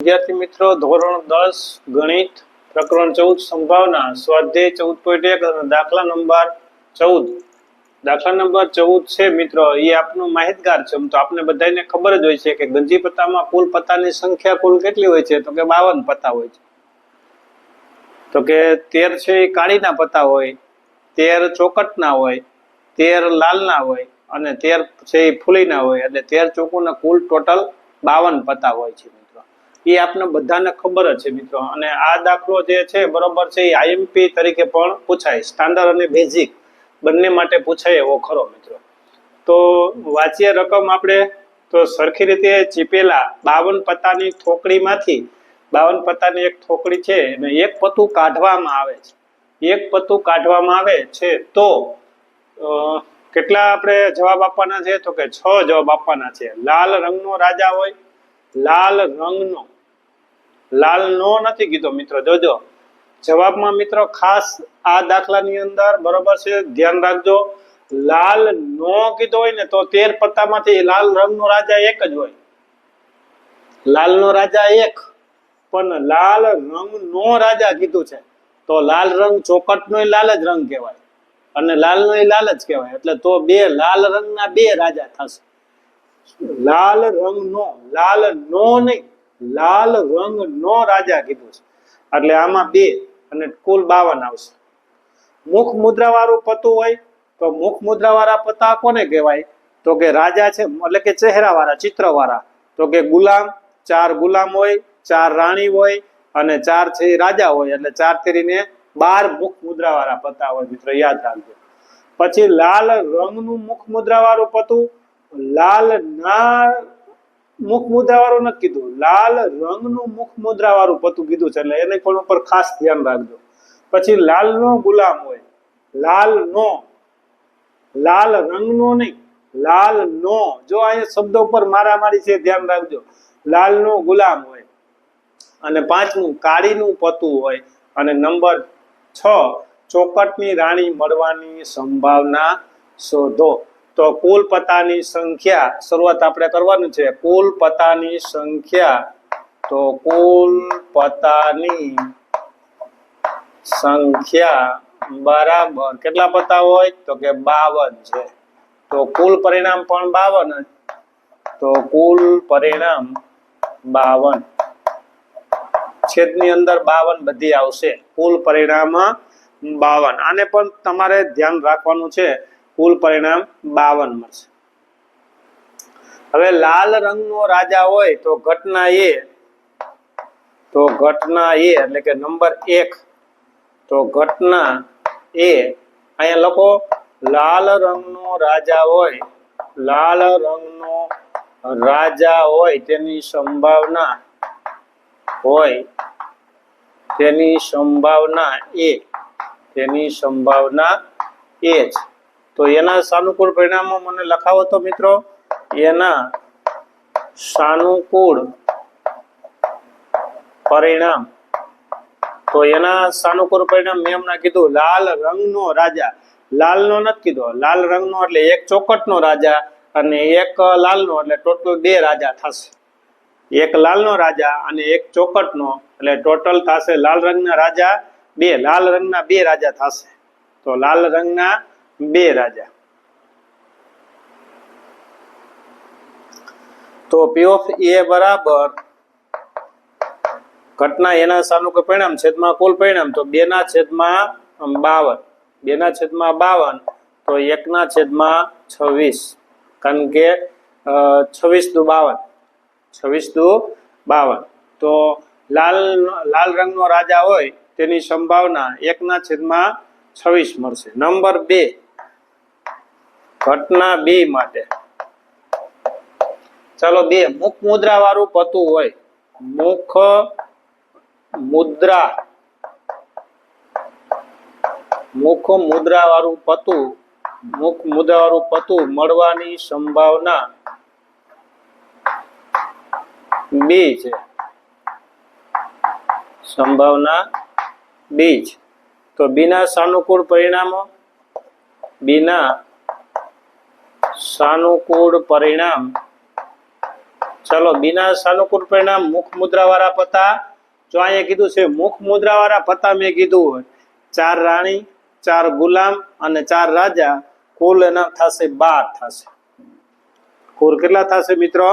વિદ્યાર્થી મિત્રો, ધોરણ દસ, ગણિત, પ્રકરણ ચૌદ, સંભાવના, સ્વાધ્યાય ચૌદ પોઈન્ટ એક દાખલા નંબર ચૌદ. દાખલા નંબર ચૌદ છે મિત્રો, એ આપનું માહિતગાર છે. તો આપને બધાને ખબર જ હોય છે કે ગંજી પત્તામાં કુલ પત્તાની સંખ્યા કુલ કેટલી હોય છે? તો કે બાવન પત્તા હોય છે. તો કે તેર છે એ કાળીના પત્તા હોય, તેર ચોકટના હોય, તેર લાલના હોય અને તેર છે એ ફૂલીના હોય. એટલે તેર ચોકુના કુલ ટોટલ બાવન પત્તા હોય છે એ આપને બધાને ખબર જ છે મિત્રો. અને આ દાખલો જે છે, બરોબર છે, એ આઈએમપી તરીકે પણ પૂછાય. સ્ટાન્ડર્ડ અને બેઝિક બંને માટે પૂછાય એવો ખરો મિત્રો. તો વાંચીએ રકમ આપણે. તો સરખી રીતે ચીપેલા બાવન પત્તાની થોકડીમાંથી, બાવન પત્તાની એક થોકડી છે અને એક પત્તું કાઢવામાં આવે છે. એક પત્તું કાઢવામાં આવે છે તો કેટલા આપણે જવાબ આપવાના છે? તો કે છ જવાબ આપવાના છે. લાલ રંગનો રાજા હોય, લાલ રંગનો. લાલ નો નથી કીધો મિત્રો, જોજો. જવાબમાં મિત્રો ખાસ આ દાખલાની અંદર બરોબર છે, ધ્યાન રાખજો. લાલ નો કીધો હોય ને તો તેર પત્તામાંથી લાલ રંગનો રાજા એક જ હોય. લાલનો રાજા એક, પણ લાલ રંગ નો રાજા કીધું છે. તો લાલ રંગ ચોકટનો લાલ જ રંગ કહેવાય. અને લાલ નો લાલ જ કહેવાય. એટલે તો બે લાલ રંગના બે રાજા થશે. લાલ રંગનો, લાલ નો નહીં. લાલ રંગ નો રાજા કીધું છે. એટલે આમાં બે અને કુલ બાવન આવશે. મુખ મુદ્રા વાળું પતું હોય તો મુખ મુદ્રા વાળા પતા કોને કહેવાય? તો કે રાજા છે, એટલે કે ચહેરા વાળા ચિત્ર વાળા તો કે ગુલામ, ચાર ગુલામ હોય, ચાર રાણી હોય અને ચાર છે રાજા હોય. એટલે ચાર તેરીને બાર મુખ મુદ્રા વાળા પતા હોય મિત્રો, યાદ રાખજો. પછી લાલ રંગનું મુખ મુદ્રા વાળું પતું, લાલ ના મુખ મુદ્રા વાળું નથી કીધું. લાલ રંગનું મુખ મુદ્રા વાળું પતું કીધું છે, એટલે એને પણ ઉપર ખાસ ધ્યાન રાખજો. પછી લાલ નો ગુલામ હોય. લાલ નો લાલ રંગનો નહીં લાલ નો જો અહીંયા શબ્દ ઉપર મારામારી છે, ધ્યાન રાખજો. લાલ નો ગુલામ હોય. અને પાંચમું, કાળીનું પતું હોય. અને નંબર છ, ચોકટની રાણી મળવાની સંભાવના શોધો. તો કુલ પતાની સંખ્યા શરૂઆત આપણે કરવાની છે. કુલ પતાની સંખ્યા, તો કુલ પતાની સંખ્યા બરાબર કેટલા પત્તા હોય? તો કે બાવન છે. તો કુલ પરિણામ પણ બાવન તો કુલ પરિણામ બાવન. છેદની અંદર બાવન બધી આવશે. કુલ પરિણામ બાવન. આને પણ તમારે ધ્યાન રાખવાનું છે. કુલ પરિણામ બાવન મળશે. હવે લાલ રંગનો રાજા હોય તો ઘટના એ, તો ઘટના એ એટલે કે નંબર એક, તો ઘટના એ, અહીંયા લખો, લાલ રંગનો રાજા હોય, લાલ રંગનો રાજા હોય તેની સંભાવના હોય, તેની સંભાવના એ, તેની સંભાવના એ જ. તો એના સાનુકૂળ પરિણામો મને લખાવો તો મિત્રો. એના સાનુકૂળ પરિણામ. તો એના સાનુકૂળ પરિણામ મેં હમણાં કીધું, લાલ રંગનો રાજા. લાલનો નથી કીધો, લાલ રંગનો એટલે એક ચોકટનો રાજા અને એક લાલનો એટલે ટોટલ બે રાજા થશે. એક લાલનો રાજા અને એક ચોકટનો એટલે ટોટલ થશે લાલ રંગના રાજા, બે લાલ રંગના બે રાજા થશે. તો લાલ રંગના બે રાજા. તો પી ઓફ એ બરાબર ઘટના એના સાનુકૂળ પરિણામ, છેદમાં કુલ પરિણામ. તો બે ના છેદમાં બાવન. બે ના છેદમાં બાવન, તો એક ના છેદમાં છવ્વીસ. કારણ કે છવ્વીસ દુ બાવન. છવ્વીસ દુ બાવન. તો લાલ લાલ રંગનો રાજા હોય, તેની સંભાવના એકના છેદમાં છવ્વીસ મળશે. નંબર બે. ઘટના બે માટે. ચાલો બે, મુખ મુદ્રા વાળું પતું હોય. મુખ મુદ્રા. મુખ મુદ્રા વાળું પતું, મુખ મુદ્રા વાળું પતું મળવાની સંભાવના બે છે. સંભાવના બે છે. તો બીના સાનુકૂળ પરિણામો? બીના સાનુકૂળ પરિણામ. ચલો, બિના સાનુકૂળ પરિણામ મુખ મુદ્રા વાળા પત્તા જો અહીંયા કીધું છે મુખ મુદ્રા વાળા પત્તા મેં કીધું હોય, ચાર રાણી, ચાર ગુલામ અને ચાર રાજા, કુલ એના થશે બાર થશે. કુલ કેટલા થશે મિત્રો?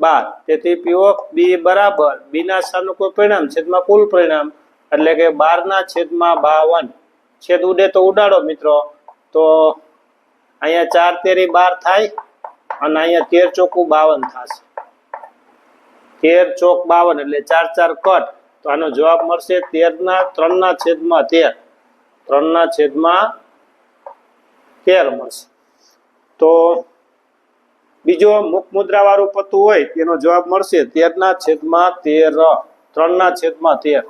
બાર. તેથી પીઓ બી બરાબર. બીના સાનુકૂળ પરિણામ, છેદમાં કુલ પરિણામ, એટલે કે બાર ના છેદમાં બાવન. છેદ ઉડે તો ઉડાડો મિત્રો. તો અહીંયા ચાર તેરી બાર થાય અને અહીંયા તેર ચોકું બાવન થશે. તેર ચોક બાવન એટલે ચાર ચાર કટ. તો આનો જવાબ મળશે તેર ના ત્રણ ના છેદમાં તેર. ત્રણ ના છેદમાં તેર મળશે. તો બીજો મુખ મુદ્રા વાળું પતું હોય તેનો જવાબ મળશે તેર ના છેદમાં તેર. ત્રણ ના છેદમાં તેર.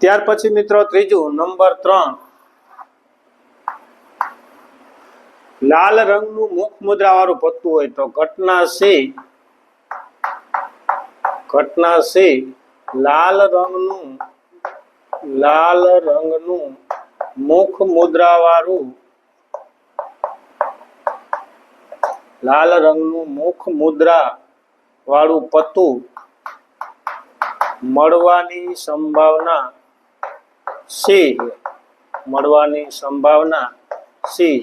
ત્યાર પછી મિત્રો ત્રીજું, નંબર ત્રણ. લાલ રંગનું મુખ મુદ્રા વાળું પત્તું હોય તો ઘટના સી ઘટના સી લાલ રંગનું લાલ રંગનું મુખ મુદ્રા વાળું લાલ રંગનું મુખ મુદ્રા વાળું પત્તું મળવાની સંભાવના સી મળવાની સંભાવના સી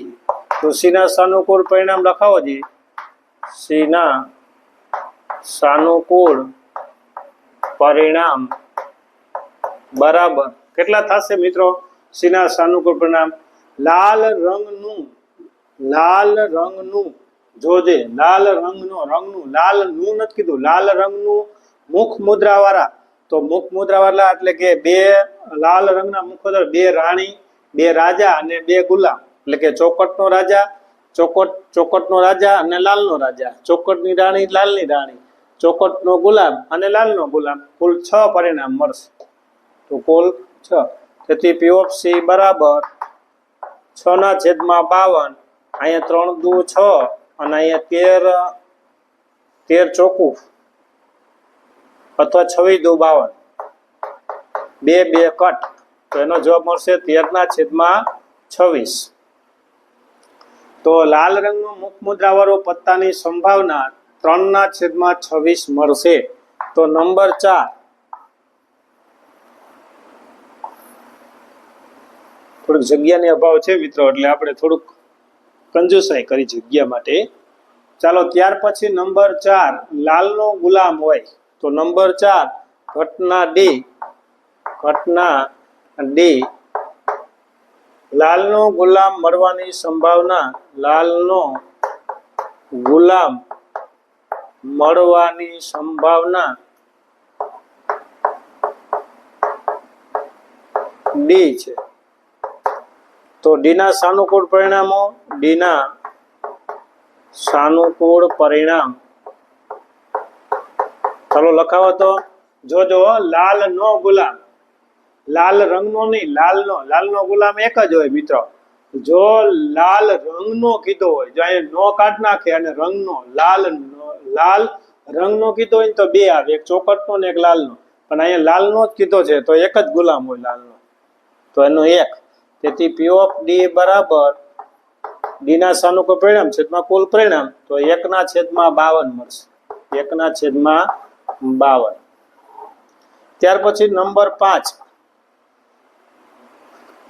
સીના સાનુકૂળ પરિણામ લખાવો જી. સીના સાનુકૂળ પરિણામ બરાબર. કેટલા થશે મિત્રો? સીના સાનુકૂળ પરિણામ. લાલ રંગનું લાલ રંગનું, જોજે, લાલ રંગનો, રંગનું, લાલનું નથી કીધું, લાલ રંગનું મુખ મુદ્રા વાળા તો મુખ મુદ્રા વાળા એટલે કે બે, લાલ રંગના મુખ બે રાણી, બે રાજા અને બે ગુલામ. એટલે કે ચોકટનો રાજા, ચોકટ, ચોકટનો રાજા અને લાલનો રાજા. ચોકટની રાણી, લાલની રાણી. ચોકટનો ગુલામ અને લાલનો ગુલામ. કુલ છ પરિણામ મળશે. તો કુલ છ. તેથી પી બરાબર છ ના છેદમાં બાવન. અહીંયા ત્રણ દુ છ અને અહીંયા તેર તેર ચોખ્ખું અથવા છવ્વીસ દુ બાવન. બે બે કટ. તો એનો જવાબ મળશે તેર ના છેદમાં છવ્વીસ. તો લાલ રંગનો મુખ મુદ્રા વાળો પત્તાની સંભાવના ત્રણ ના છેદમાં છવ્વીસ મળશે. તો નંબર ચાર. થોડીક જગ્યાની અભાવ છે મિત્રો, એટલે આપણે થોડુંક કંજુસાઈ કરી જગ્યા માટે. ચાલો, ત્યાર પછી નંબર ચાર, લાલનો ગુલામ હોય. તો નંબર ચાર, ઘટના ડી. ઘટના ડી. લાલનો ગુલામ મળવાની સંભાવના, લાલનો ગુલામ મળવાની સંભાવના. ડી છે. તો ડીના સાનુકૂળ પરિણામો, ડીના સાનુકૂળ પરિણામ. ચાલો લખાવો તો. જોજો લાલ નો ગુલામ. લાલ રંગનો નહીં, લાલનો લાલનો ગુલામ એક જ હોય મિત્રો. જો લાલ રંગનો કીધો હોય, જો અહીંયા નો કાઢ નાખે અને રંગનો, લાલ લાલ રંગનો કીધો હોય તો બે આવે, એક ચોકટનો ને એક લાલનો. પણ અહીંયા લાલનો જ કીધો છે, તો એક જ ગુલામ હોય લાલનો. તો એનો એક. તેથી પી ઓફ ડી બરાબર. ડીના સાનુકૂળ પરિણામ, છેદમાં કુલ પરિણામ, તો એકના છેદમાં બાવન મળશે. એકના છેદમાં બાવન. ત્યાર પછી નંબર પાંચ.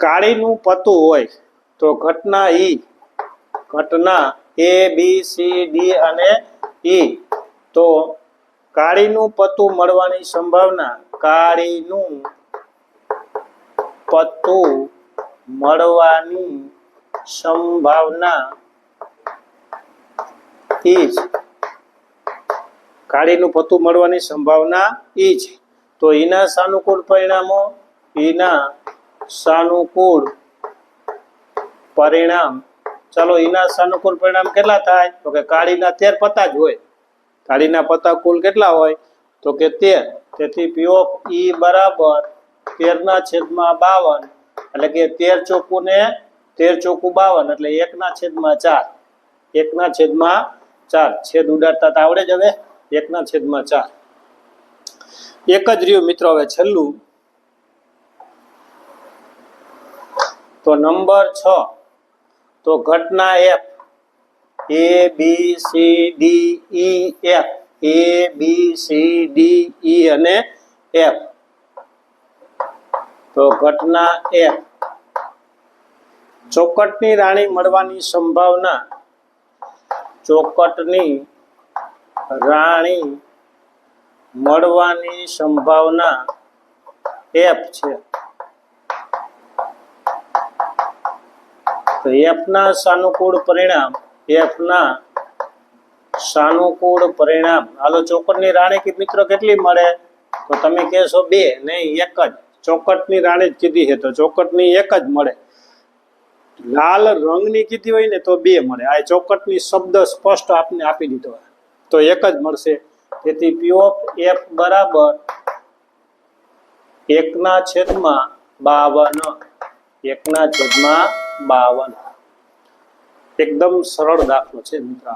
કાળીનું પતું હોય, તો ઘટના ઈ. ઘટના એ બી સી ડી અને ઈ તો કાળીનું પતું મળવાની સંભાવના, કાળીનું પતું મળવાની સંભાવના ઈ જ. કાળીનું પતું મળવાની સંભાવના ઈ છે તો એના સાનુકૂળ પરિણામો, એના સાનુકૂળ પરિણામ. ચાલો એના સાનુકૂળ પરિણામ કેટલા થાય? તો કે કાળીના તેર પત્તા જ હોય. કાળીના પત્તા કુલ કેટલા હોય? તો કે તેર. તેથી પી ઈ બરાબર તેર ના છેદમાં બાવન. એટલે કે તેર ચોખ્ખું ને તેર ચોખ્ખું બાવન, એટલે એક ના છેદમાં ચાર. એક ના છેદમાં ચાર. છેદ ઉડાડતા આવડે જ હવે. એક ના છેદમાં ચાર. એક જ રહ્યું મિત્રો હવે છેલ્લું. તો નંબર છ. તો ઘટના F A B C D E F A B C D E અને એફ તો ઘટના એફ ચોકટની રાણી મળવાની સંભાવના. ચોકટની રાણી મળવાની સંભાવના એફ છે. તો એફના સાનુકૂળ પરિણામ એફના સાનુકૂળ પરિણામ. હાલો, ચોકટની રાણી કે મિત્રો કેટલી મળે? તો તમે કહેશો બે, નહીં, એક જ. ચોકટની રાણી જ કીધી છે, તો ચોકટની એક જ મળે. લાલ રંગની કીધી હોય ને, તો બે મળે. આ ચોકટની શબ્દ સ્પષ્ટ આપને આપી દીધો તો એક જ મળશે. તેથી પી ઓફ એફ બરાબર એકના છેદમાં બાવન. એકના છેદમાં બાવન. એકદમ સરળ દાખલો છે મિત્ર.